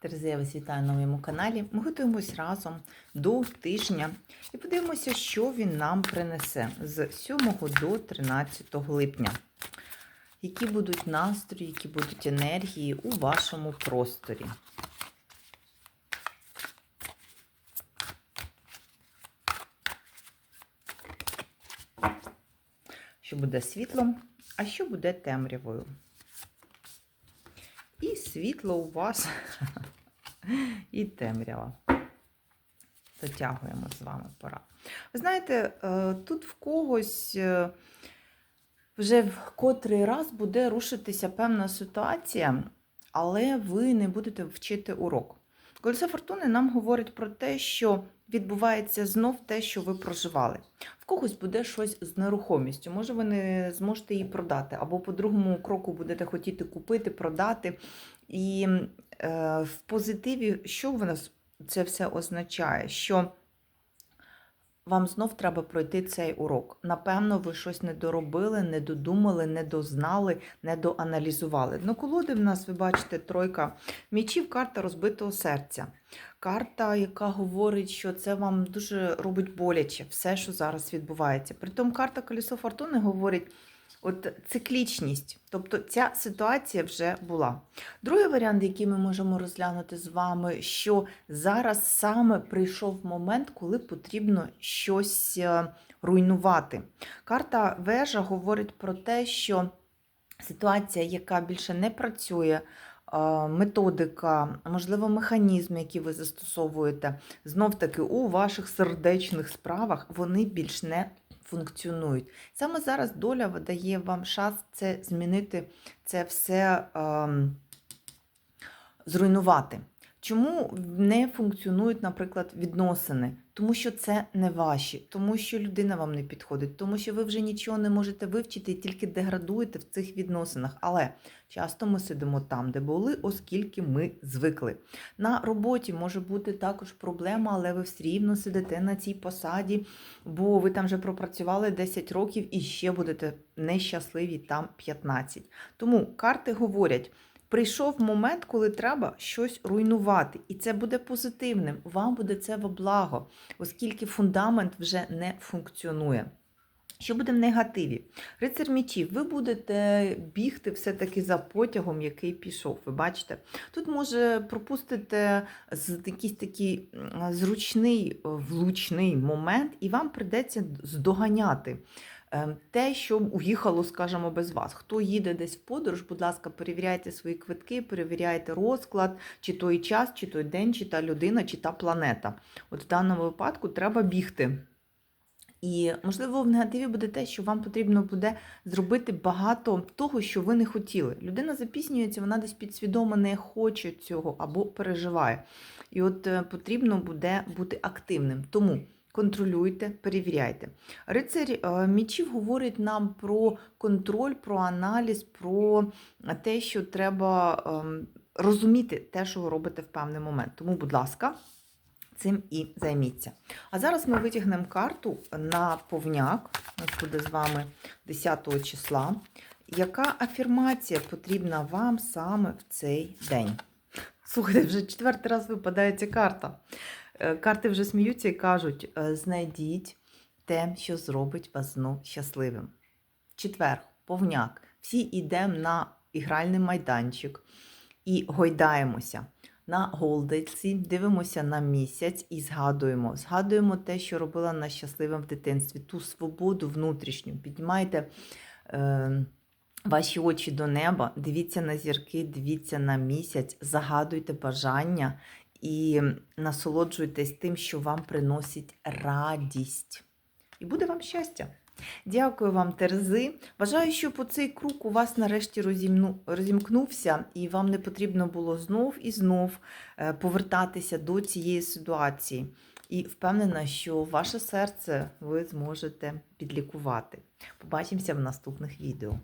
Терези, я вас вітаю на моєму каналі. Ми готуємось разом до тижня і подивимося, що він нам принесе з 7 до 13 липня. Які будуть настрої, які будуть енергії у вашому просторі. Що буде світлом, а що буде темрявою. І світло у вас, і темрява. Дотягуємо з вами пора. Ви знаєте, е, тут в когось е, вже в котрий раз буде рушитися певна ситуація, але ви не будете вчити урок. Колесо фортуни нам говорить про те, що відбувається знов те, що ви проживали. В когось буде щось з нерухомістю. Може, ви не зможете її продати, або по другому кроку будете хотіти купити, продати. І е, в позитиві, що в нас це все означає? Що вам знов треба пройти цей урок. Напевно, ви щось не доробили, не додумали, не дознали, не доаналізували. Ну, колоди в нас, ви бачите, тройка мічів, карта розбитого серця. Карта, яка говорить, що це вам дуже робить боляче, все, що зараз відбувається. Притом карта Колесо Фортуни говорить. От циклічність, тобто ця ситуація вже була. Другий варіант, який ми можемо розглянути з вами, що зараз саме прийшов момент, коли потрібно щось е, руйнувати. Карта вежа говорить про те, що ситуація, яка більше не працює, е, методика, можливо, механізми, які ви застосовуєте, знов-таки у ваших сердечних справах, вони більш не функціонують. Саме зараз доля видає вам шанс це змінити, це все е, зруйнувати. Чому не функціонують, наприклад, відносини? Тому що це не ваші, тому що людина вам не підходить, тому що ви вже нічого не можете вивчити і тільки деградуєте в цих відносинах. Але часто ми сидимо там, де були, оскільки ми звикли. На роботі може бути також проблема, але ви все рівно сидите на цій посаді, бо ви там вже пропрацювали 10 років і ще будете нещасливі там 15. Тому карти говорять. Прийшов момент, коли треба щось руйнувати, і це буде позитивним. Вам буде це во благо, оскільки фундамент вже не функціонує. Що буде в негативі? Рицар мічів, ви будете бігти все-таки за потягом, який пішов. Ви бачите? Тут може пропустити якийсь такий зручний, влучний момент, і вам придеться здоганяти. Ем, Те, що уїхало, скажімо, без вас. Хто їде десь в подорож, будь ласка, перевіряйте свої квитки, перевіряйте розклад, чи той час, чи той день, чи та людина, чи та планета. От в даному випадку треба бігти. І, можливо, в негативі буде те, що вам потрібно буде зробити багато того, що ви не хотіли. Людина запізнюється, вона десь підсвідомо не хоче цього або переживає. І от е, потрібно буде бути активним. Тому контролюйте, перевіряйте. Рицарь е, мічів говорить нам про контроль, про аналіз, про те, що треба ем, розуміти те, що ви робите в певний момент. Тому, будь ласка, цим і займіться. А зараз ми витягнемо карту на повняк. У нас буде з вами 10 числа. Яка афірмація потрібна вам саме в цей день? Слухайте, вже четвертий раз випадає ця карта. Е, Карти вже сміються і кажуть: е, знайдіть те, що зробить вас знов щасливим. Четвер, повняк. Всі йдемо на ігральний майданчик і гойдаємося на голдиці, дивимося на місяць і згадуємо. Згадуємо те, що робила нас щасливим в дитинстві, ту свободу внутрішню. Піднімайте е, ваші очі до неба, дивіться на зірки, дивіться на місяць, загадуйте бажання і насолоджуйтесь тим, що вам приносить радість. І буде вам щастя. Дякую вам, Терези. Бажаю, щоб оцей круг у вас нарешті розімкнувся, і вам не потрібно було знов і знов е, повертатися до цієї ситуації. І впевнена, що ваше серце ви зможете підлікувати. Побачимося в наступних відео.